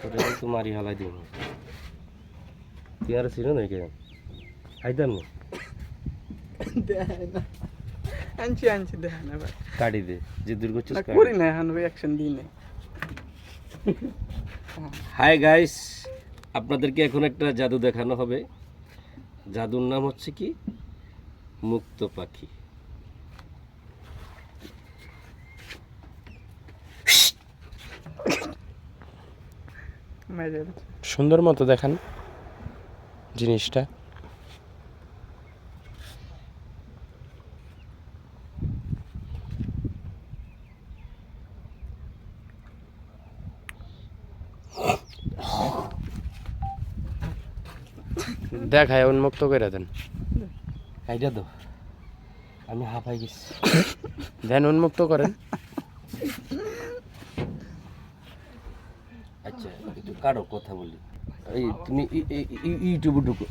তোরে তো মারি হালাই দিব তুই আর ছিল নাকি আইতাম না। আনছি আনছি দেয় না ভাই। কাটি দে যে দূর করছিস করি না এখন রিয়াকশন দিই না হাই গাইস আপনাদেরকে এখন একটা জাদু দেখানো হবে। জাদুর নাম হচ্ছে কি? মুক্ত পাখি। সুন্দর মতো দেখান জিনিসটা। দেখায় উন্মুক্ত করে দেন। আইডা তো আমি হাঁপাই গেছি। দেন উন্মুক্ত করেন। আচ্ছা একটু কারও কথা বলি। এই তুমি ইউটিউবে ঢুকো।